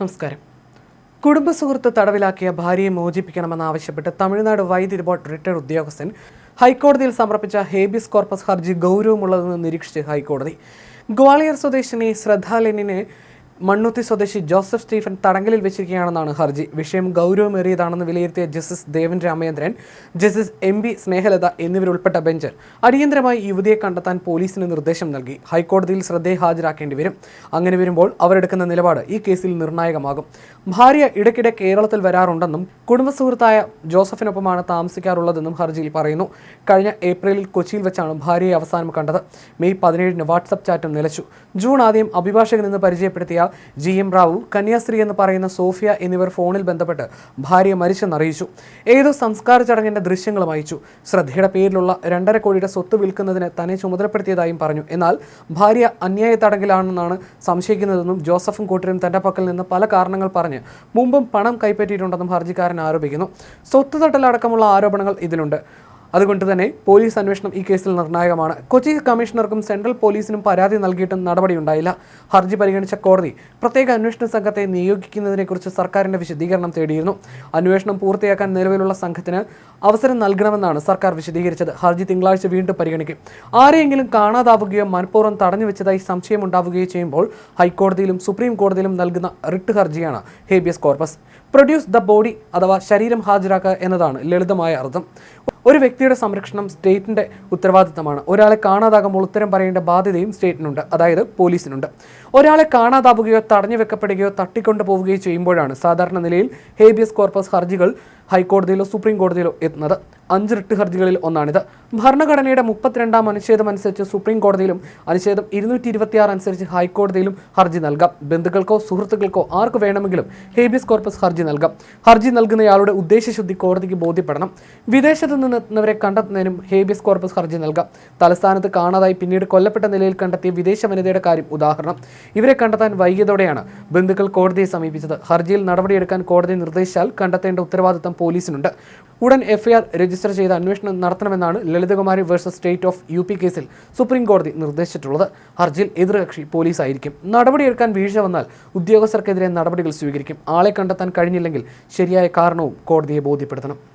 നമസ്കാരം. കുടുംബസുഹൃത്ത് തടവിലാക്കിയ ഭാര്യയെ മോചിപ്പിക്കണമെന്നാവശ്യപ്പെട്ട് തമിഴ്നാട് വൈദ്യുതി ബോർഡ് റിട്ടയർഡ് ഉദ്യോഗസ്ഥൻ ഹൈക്കോടതിയിൽ സമർപ്പിച്ച ഹേബിസ് കോർപ്പസ് ഹർജി ഗൗരവമുള്ളതെന്ന് നിരീക്ഷിച്ച് ഹൈക്കോടതി. ഗ്വാളിയർ സ്വദേശിനി ശ്രദ്ധാലെനിനെ മണ്ണുത്തി സ്വദേശി ജോസഫ് സ്റ്റീഫൻ തടങ്കലിൽ വെച്ചിരിക്കുകയാണെന്നാണ് ഹർജി. വിഷയം ഗൗരവമേറിയതാണെന്ന് വിലയിരുത്തിയ justice Devan Ramachandran justice M B Snehalatha എന്നിവരുൾപ്പെട്ട bench അടിയന്തരമായി യുവതിയെ കണ്ടെത്താൻ പോലീസിന് നിർദ്ദേശം നൽകി. ഹൈക്കോടതിയിൽ ശ്രദ്ധയെ ഹാജരാക്കേണ്ടി വരും. അങ്ങനെ വരുമ്പോൾ അവരെടുക്കുന്ന നിലപാട് ഈ കേസിൽ നിർണായകമാകും. ഭാര്യ ഇടയ്ക്കിടെ കേരളത്തിൽ വരാറുണ്ടെന്നും കുടുംബസുഹൃത്തായ ജോസഫിനൊപ്പമാണ് താമസിക്കാറുള്ളതെന്നും ഹർജിയിൽ പറയുന്നു. കഴിഞ്ഞ ഏപ്രിലിൽ കൊച്ചിയിൽ വെച്ചാണ് ഭാര്യയെ അവസാനം കണ്ടത്. മെയ് പതിനേഴിന് വാട്സപ്പ് ചാറ്റും നിലച്ചു. ജൂൺ ആദ്യം അഭിഭാഷകനിന്ന് പരിചയപ്പെടുത്തിയ ജി എം റാവു കന്യാസ്ത്രീ എന്ന് പറയുന്ന സോഫിയ എന്നിവർ ഫോണിൽ ബന്ധപ്പെട്ട് ഭാര്യ മരിച്ചെന്നറിയിച്ചു. ഏതോ സംസ്കാര ചടങ്ങിന്റെ ദൃശ്യങ്ങളും അയച്ചു. ശ്രദ്ധയുടെ പേരിലുള്ള രണ്ടര കോടിയുടെ സ്വത്ത് വിൽക്കുന്നതിന് തന്നെ ചുമതലപ്പെടുത്തിയതായും പറഞ്ഞു. എന്നാൽ ഭാര്യ അന്യായ തടങ്കിലാണെന്നാണ് സംശയിക്കുന്നതെന്നും ജോസഫും കൂട്ടരും തന്റെ പക്കൽ നിന്ന് പല കാരണങ്ങൾ പറഞ്ഞ് മുമ്പും പണം കൈപ്പറ്റിയിട്ടുണ്ടെന്നും ഹർജിക്കാരൻ ആരോപിക്കുന്നു. സ്വത്ത് തട്ടലടക്കമുള്ള ആരോപണങ്ങൾ ഇതിലുണ്ട്. അതുകൊണ്ട് തന്നെ പോലീസ് അന്വേഷണം ഈ കേസിൽ നിർണായകമാണ്. കൊച്ചി കമ്മീഷണർക്കും സെൻട്രൽ പോലീസിനും പരാതി നൽകിയിട്ടും നടപടിയുണ്ടായില്ല ഹർജി പരിഗണിച്ച കോടതി പ്രത്യേക അന്വേഷണ സംഘത്തെ നിയോഗിക്കുന്നതിനെക്കുറിച്ച് സർക്കാരിന്റെ വിശദീകരണം തേടിയിരുന്നു. അന്വേഷണം പൂർത്തിയാക്കാൻ നിലവിലുള്ള സംഘത്തിന് അവസരം നൽകണമെന്നാണ് സർക്കാർ വിശദീകരിച്ചത്. ഹർജി തിങ്കളാഴ്ച വീണ്ടും പരിഗണിക്കും. ആരെയെങ്കിലും കാണാതാവുകയോ മനഃപൂർവം തടഞ്ഞു വെച്ചതായി സംശയമുണ്ടാവുകയോ ചെയ്യുമ്പോൾ ഹൈക്കോടതിയിലും സുപ്രീം കോടതിയിലും നൽകുന്ന റിട്ട് ഹർജിയാണ് habeas corpus. Produce the body അഥവാ ശരീരം ഹാജരാക്കുക എന്നതാണ് ലളിതമായ അർത്ഥം. ഒരു വ്യക്തിയുടെ സംരക്ഷണം സ്റ്റേറ്റിന്റെ ഉത്തരവാദിത്തമാണ്. ഒരാളെ കാണാതാകുമ്പോൾ ഉത്തരം പറയേണ്ട ബാധ്യതയും സ്റ്റേറ്റിനുണ്ട്. അതായത് പോലീസിനുണ്ട്. ഒരാളെ കാണാതാവുകയോ തടഞ്ഞു വെക്കപ്പെടുകയോ തട്ടിക്കൊണ്ടു പോവുകയോ ചെയ്യുമ്പോഴാണ് സാധാരണ നിലയിൽ ഹേബിയസ് കോർപ്പസ് ഹർജികൾ ഹൈക്കോടതിയിലോ സുപ്രീം കോടതിയിലോ എത്തുന്നത്. അഞ്ച് റിട്ട് ഹർജികളിൽ ഒന്നാണിത്. ഭരണഘടനയുടെ മുപ്പത്തിരണ്ടാം അനുച്ഛേദം അനുസരിച്ച് സുപ്രീം കോടതിയിലും അനുച്ഛേദം ഇരുന്നൂറ്റി ഇരുപത്തിയാറ് അനുസരിച്ച് ഹൈക്കോടതിയിലും ഹർജി നൽകാം. ബന്ധുക്കൾക്കോ സുഹൃത്തുക്കൾക്കോ ആർക്ക് വേണമെങ്കിലും ഹേബിയസ് കോർപ്പസ് ഹർജി നൽകാം. ഹർജി നൽകുന്നയാളുടെ ഉദ്ദേശശുദ്ധി കോടതിക്ക് ബോധ്യപ്പെടണം. വിദേശത്ത് നിന്ന് എത്തുന്നവരെ കണ്ടെത്തുന്നതിനും ഹേബിയസ് കോർപ്പസ് ഹർജി നൽകാം. തലസ്ഥാനത്ത് കാണാതായി പിന്നീട് കൊല്ലപ്പെട്ട നിലയിൽ കണ്ടെത്തിയ വിദേശ വനിതയുടെ കാര്യം ഉദാഹരണം. ഇവരെ കണ്ടെത്താൻ വൈകിയതോടെയാണ് ബന്ധുക്കൾ കോടതിയെ സമീപിച്ചത്. ഹർജിയിൽ നടപടിയെടുക്കാൻ കോടതി നിർദ്ദേശിച്ചാൽ കണ്ടെത്തേണ്ട ഉത്തരവാദിത്തം പോലീസിനുണ്ട്. ഉടൻ എഫ്ഐആർ രജിസ്റ്റർ ചെയ്ത് അന്വേഷണം നടത്തണമെന്നാണ് Lalithakumari versus state of U P കേസിൽ സുപ്രീം കോടതി നിർദ്ദേശിച്ചിട്ടുള്ളത്. ഹർജിയിൽ എതിർകക്ഷി പോലീസായിരിക്കും. നടപടിയെടുക്കാൻ വീഴ്ച വന്നാൽ ഉദ്യോഗസ്ഥർക്കെതിരെ നടപടികൾ സ്വീകരിക്കും. ആളെ കണ്ടെത്താൻ കഴിഞ്ഞില്ലെങ്കിൽ ശരിയായ കാരണവും കോടതിയെ ബോധ്യപ്പെടുത്തണം.